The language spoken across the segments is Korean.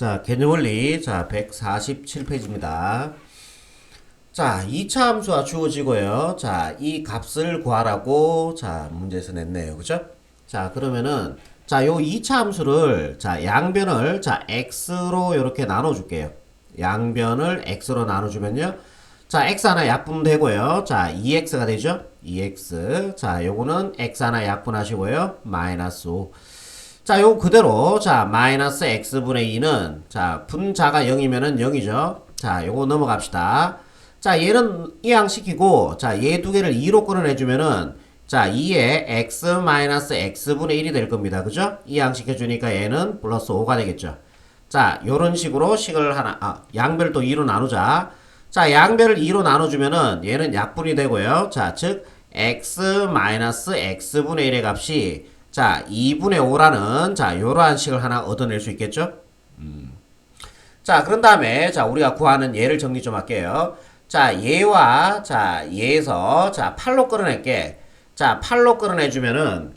자, 개념원리. 자, 147페이지입니다. 자, 2차 함수가 주어지고요. 자, 이 값을 구하라고, 자, 문제에서 냈네요. 그죠? 자, 그러면은, 자, 요 2차 함수를, 자, 양변을, 자, x로 이렇게 나눠줄게요. 양변을 x로 나눠주면요. 자, x 하나 약분 되고요. 자, 2x가 되죠? 2x. 자, 요거는 x 하나 약분하시고요. 마이너스 5. 자, 요 그대로 자, 마이너스 x분의 2는 자, 분자가 0이면은 0이죠. 자, 요거 넘어갑시다. 자, 얘는 이항시키고 자, 얘 두 개를 2로 끌어내 주면은 자, 2에 x 마이너스 x분의 1이 될 겁니다. 그죠? 이항시켜 주니까 얘는 플러스 5가 되겠죠. 자, 요런 식으로 식을 하나 아, 양별 또 2로 나누자. 자, 양별을 2로 나눠 주면은 얘는 약분이 되고요. 자, 즉 x 마이너스 x분의 1의 값이 자, 2분의 5라는 자, 요러한 식을 하나 얻어낼 수 있겠죠? 음. 자, 그런 다음에 자, 우리가 구하는 얘를 정리 좀 할게요. 자, 얘와 자, 얘에서 자, 8로 끌어낼게. 자, 8로 끌어내 주면은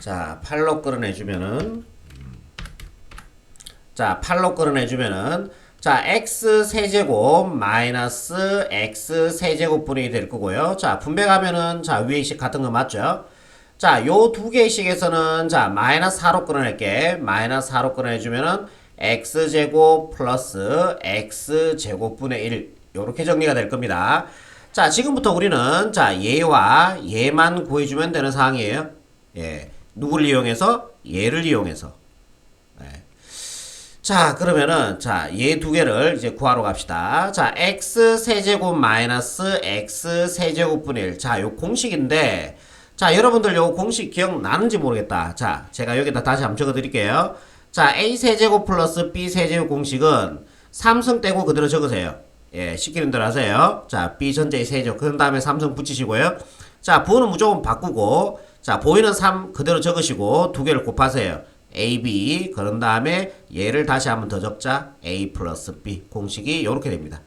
자, 8로 끌어내 주면은 자, 8로 끌어내 주면은 자, x 세제곱 마이너스 x 세제곱분이 될 거고요. 자, 분배가면은 자, 위에 식 같은 거 맞죠? 자, 요 두 개의 식에서는 자, 마이너스 4로 끌어낼게. 마이너스 4로 끌어내주면은 x제곱 플러스 x제곱분의 1. 요렇게 정리가 될 겁니다. 자, 지금부터 우리는 자, 얘와 얘만 구해주면 되는 상황이에요. 예. 누구를 이용해서? 얘를 이용해서. 예. 자, 그러면은, 자, 얘 두 개를 이제 구하러 갑시다. 자, x 세제곱 마이너스 x 세제곱분의 1. 자, 요 공식인데, 자, 여러분들 요 공식 기억나는지 모르겠다. 자, 제가 여기다 다시 한번 적어 드릴게요. 자, a 세제곱 플러스 b 세제곱 공식은 삼성 떼고 그대로 적으세요. 예, 시키는 대로 하세요. 자, b 전제의 세제곱. 그 다음에 삼성 붙이시고요. 자, 부호는 무조건 바꾸고, 자, 보이는 3 그대로 적으시고, 두 개를 곱하세요. a, b. 그런 다음에 얘를 다시 한번 더 적자. a 플러스 b. 공식이 이렇게 됩니다.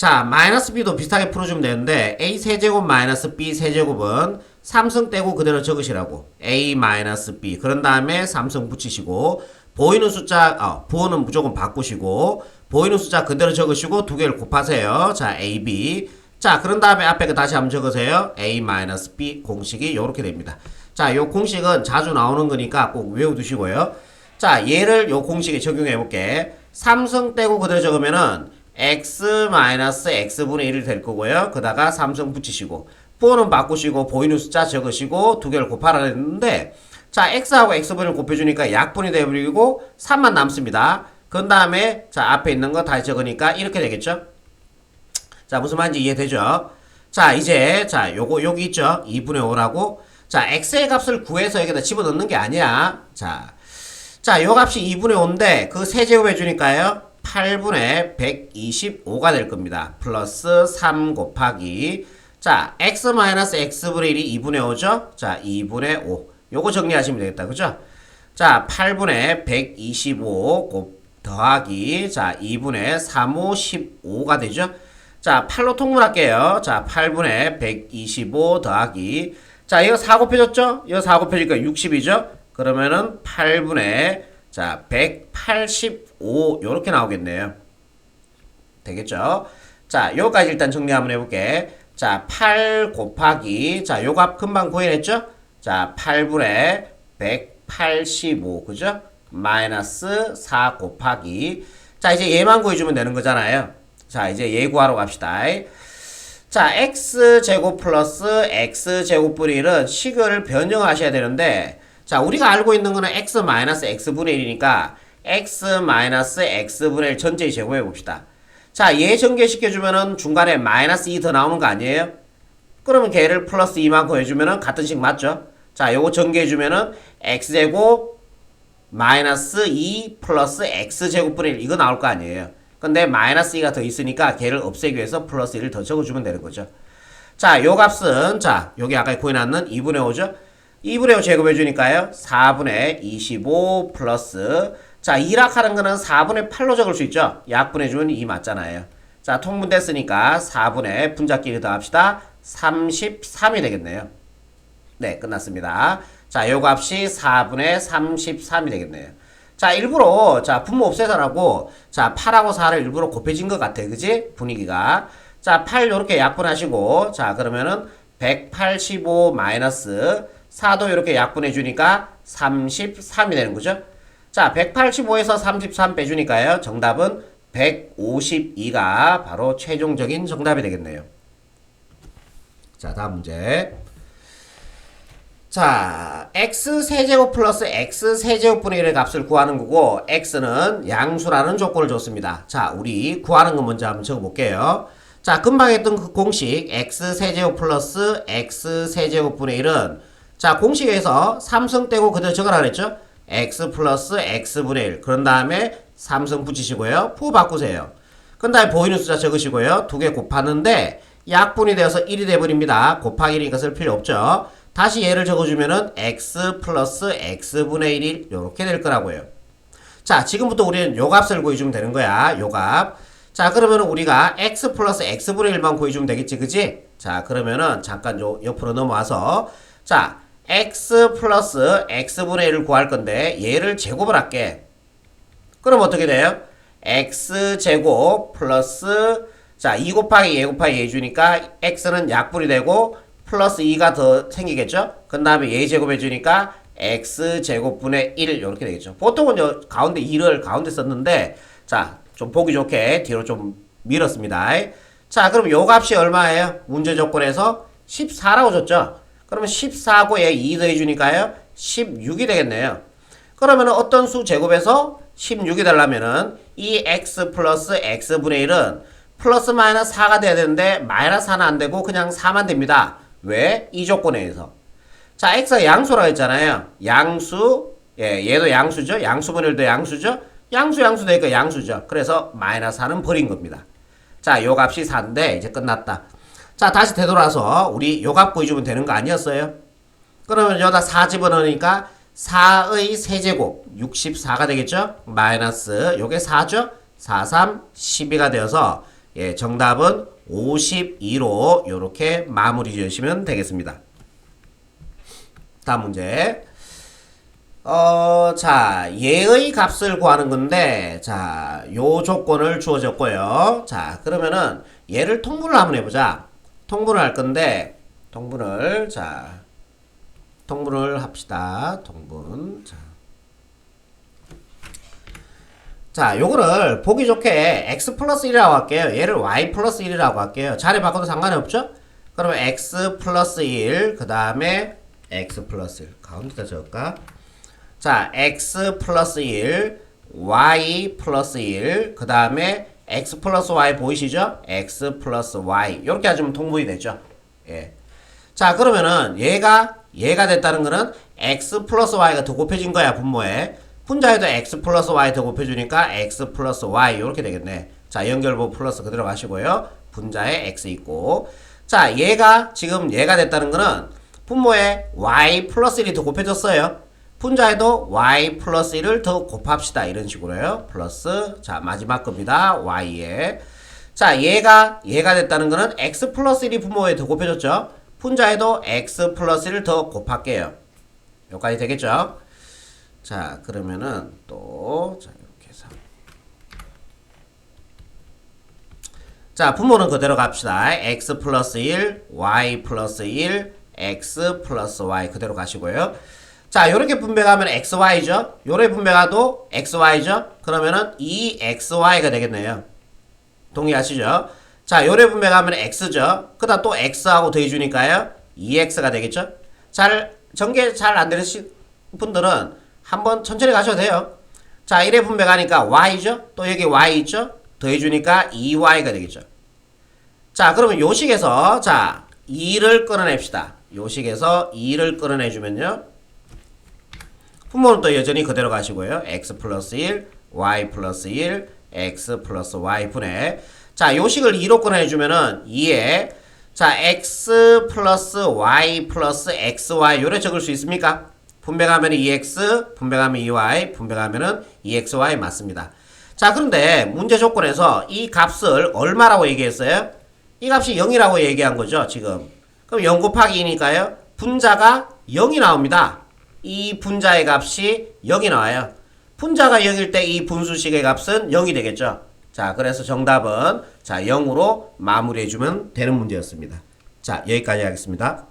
자, 마이너스 b도 비슷하게 풀어주면 되는데 a 세제곱 마이너스 b 세제곱은 삼성 떼고 그대로 적으시라고 a 마이너스 b 그런 다음에 삼성 붙이시고 보이는 숫자 어, 부호는 무조건 바꾸시고 보이는 숫자 그대로 적으시고 두 개를 곱하세요. 자, a, b 자, 그런 다음에 앞에 거 다시 한번 적으세요. a 마이너스 b 공식이 이렇게 됩니다. 자, 요 공식은 자주 나오는 거니까 꼭 외워두시고요. 자, 얘를 요 공식에 적용해 볼게. 삼성 떼고 그대로 적으면은 x 마이너스 x분의 1이 될 거고요. 그다가 삼성 붙이시고 부호는 바꾸시고 보이는 숫자 적으시고 두 개를 곱하라 했는데 자 x하고 x분을 곱해주니까 약분이 되어버리고 3만 남습니다. 그 다음에 자 앞에 있는 거 다시 적으니까 이렇게 되겠죠. 자 무슨 말인지 이해되죠? 자 이제 자 요거 여기 있죠. 2분의 5라고 자 x의 값을 구해서 여기다 집어넣는 게 아니야. 자, 자요 값이 2분의 5인데 그 세제곱해 주니까요. 8분의 125가 될 겁니다. 플러스 3 곱하기 자 x 마이너스 x분의 1이 2분의 5죠? 자 2분의 5 요거 정리하시면 되겠다. 그죠? 자 8분의 125 곱 더하기 자 2분의 3, 5, 15가 되죠? 자 8로 통분할게요. 자 8분의 125 더하기 자 이거 4 곱해졌죠? 이거 4 곱해지니까 60이죠? 그러면은 8분의 자 185 요렇게 나오겠네요. 되겠죠? 자 요까지 일단 정리 한번 해볼게. 자, 8 곱하기, 자, 요 값 금방 구해냈죠? 자, 8분의 185, 그죠? 마이너스 4 곱하기. 자, 이제 얘만 구해주면 되는 거잖아요. 자, 이제 얘 구하러 갑시다. 자, x제곱 플러스 x제곱 분의 1은 식을 변형하셔야 되는데, 자, 우리가 알고 있는 거는 x 마이너스 x분의 1이니까, x 마이너스 x분의 1 전체의 제곱해 봅시다. 자, 얘 전개시켜주면은 중간에 마이너스 2 더 나오는 거 아니에요? 그러면 걔를 플러스 2만큼 해주면은 같은 식 맞죠? 자, 요거 전개해주면은 x제곱 마이너스 2 플러스 x제곱분의 1 이거 나올 거 아니에요? 근데 마이너스 2가 더 있으니까 걔를 없애기 위해서 플러스 1을 더 적어주면 되는 거죠. 자, 요 값은 자, 여기 아까 구해놨는 2분의 5죠? 2분의 5 제곱해 주니까요. 4분의 25 플러스 자, 2락 하는 거는 4분의 8로 적을 수 있죠. 약분해 주면 2 맞잖아요. 자, 통분 됐으니까 4분의 분자끼리 더합시다. 33이 되겠네요. 네, 끝났습니다. 자, 요 값이 4분의 33이 되겠네요. 자, 일부러, 자, 분모 없애서라고, 자, 8하고 4를 일부러 곱해진 것 같아. 그지? 분위기가. 자, 8 요렇게 약분하시고, 자, 그러면은 185 마이너스 4도 이렇게 약분해 주니까 33이 되는 거죠. 자, 185에서 33 빼주니까요. 정답은 152가 바로 최종적인 정답이 되겠네요. 자, 다음 문제. 자, x 세제곱 플러스 x 세제곱분의 1의 값을 구하는 거고 x는 양수라는 조건을 줬습니다. 자, 우리 구하는 거 먼저 한번 적어볼게요. 자, 금방 했던 그 공식 x 세제곱 플러스 x 세제곱분의 1은 자, 공식에서 3승 떼고 그대로 적으라 그랬죠? x 플러스 x분의 1 그런 다음에 3승 붙이시고요. 푸 바꾸세요. 그 다음에 보이는 숫자 적으시고요. 두 개 곱하는데 약분이 되어서 1이 돼버립니다. 곱하기 1이니까 쓸 필요 없죠. 다시 얘를 적어주면은 x 플러스 x분의 1이 이렇게 될 거라고요. 자, 지금부터 우리는 요 값을 구해주면 되는 거야. 요 값. 자, 그러면은 우리가 x 플러스 x분의 1만 구해주면 되겠지, 그지? 자, 그러면은 잠깐 요 옆으로 넘어와서 자, x 플러스 x분의 1을 구할 건데 얘를 제곱을 할게. 그럼 어떻게 돼요? x제곱 플러스 자, 2 곱하기 2 곱하기 2 해주니까 x는 약분이 되고 플러스 2가 더 생기겠죠? 그 다음에 얘 제곱 해 주니까 x제곱분의 1 이렇게 되겠죠. 보통은 요 가운데 2를 가운데 썼는데 자, 좀 보기 좋게 뒤로 좀 밀었습니다. 자, 그럼 요 값이 얼마예요? 문제 조건에서 14라고 줬죠? 그러면 14고에 2 더해 주니까요. 16이 되겠네요. 그러면 어떤 수 제곱에서 16이 되려면은 이 x 플러스 x분의 1은 플러스 마이너스 4가 돼야 되는데 마이너스 4는 안 되고 그냥 4만 됩니다. 왜? 이 조건에 의해서. 자, x가 양수라고 했잖아요. 양수, 예, 얘도 양수죠. 양수분의 1도 양수죠. 양수, 양수 되니까 양수죠. 그래서 마이너스 4는 버린 겁니다. 자, 요 값이 4인데 이제 끝났다. 자, 다시 되돌아서 우리 요값 구해주면 되는 거 아니었어요? 그러면 여기다 4 집어넣으니까 4의 세제곱 64가 되겠죠? 마이너스 요게 4죠? 4, 3, 12가 되어서 예, 정답은 52로 이렇게 마무리 지으시면 되겠습니다. 다음 문제. 어, 자, 얘의 값을 구하는 건데, 자, 요 조건을 주어졌고요. 자, 그러면은 얘를 통분을 한번 해보자. 통분을 할 건데, 통분을, 자, 통분을 합시다. 통분. 자. 자, 요거를 보기 좋게 x 플러스 1이라고 할게요. 얘를 y 플러스 1이라고 할게요. 자리 바꿔도 상관이 없죠? 그러면 x 플러스 1, 그 다음에 x 플러스 1. 가운데다 적을까? 자, x 플러스 1, y 플러스 1, 그 다음에 x 플러스 y 보이시죠? x 플러스 y. 이렇게 하시면 통분이 되죠. 예. 자, 그러면은 얘가, 얘가 됐다는 거는 x 플러스 y가 더 곱해진 거야, 분모에. 분자에도 x 플러스 y 더 곱해주니까 x 플러스 y 이렇게 되겠네. 자 연결부 플러스 그대로 가시고요. 분자에 x 있고 자 얘가 지금 얘가 됐다는 거는 분모에 y 플러스 1이 더 곱해졌어요. 분자에도 y 플러스 1을 더 곱합시다. 이런 식으로요. 플러스 자 마지막 겁니다. y에 자 얘가 얘가 됐다는 거는 x 플러스 1이 분모에 더 곱해졌죠. 분자에도 x 플러스 1을 더 곱할게요. 여기까지 되겠죠? 자, 그러면은 또, 자, 이렇게 해서. 자, 분모는 그대로 갑시다. x 플러스 1, y 플러스 1, x 플러스 y 그대로 가시고요. 자, 요렇게 분배가면 xy죠? 요래 분배가도 xy죠? 그러면은 2xy가 되겠네요. 동의하시죠? 자, 요래 분배가면 x죠? 그 다음 또 x하고 더해주니까요. 2x가 되겠죠? 잘, 전개 잘 안 되신 분들은 한번 천천히 가셔도 돼요. 자, 1의 분배가니까 y죠? 또 여기 y 있죠? 더해주니까 2y가 되겠죠. 자, 그러면 요 식에서, 자, 2를 끌어냅시다. 요 식에서 2를 끌어내주면요. 분모는 또 여전히 그대로 가시고요. x 플러스 1, y 플러스 1, x 플러스 y 분의 자, 요식을 2로 끌어내주면은 2에 자, x 플러스 y 플러스 xy 요래 적을 수 있습니까? 분배가면 2x, 분배가면 2y, 분배가면은 2xy 맞습니다. 자, 그런데 문제 조건에서 이 값을 얼마라고 얘기했어요? 이 값이 0이라고 얘기한 거죠, 지금. 그럼 0 곱하기 2니까요. 분자가 0이 나옵니다. 이 분자의 값이 0이 나와요. 분자가 0일 때 이 분수식의 값은 0이 되겠죠. 자, 그래서 정답은 자, 0으로 마무리해 주면 되는 문제였습니다. 자, 여기까지 하겠습니다.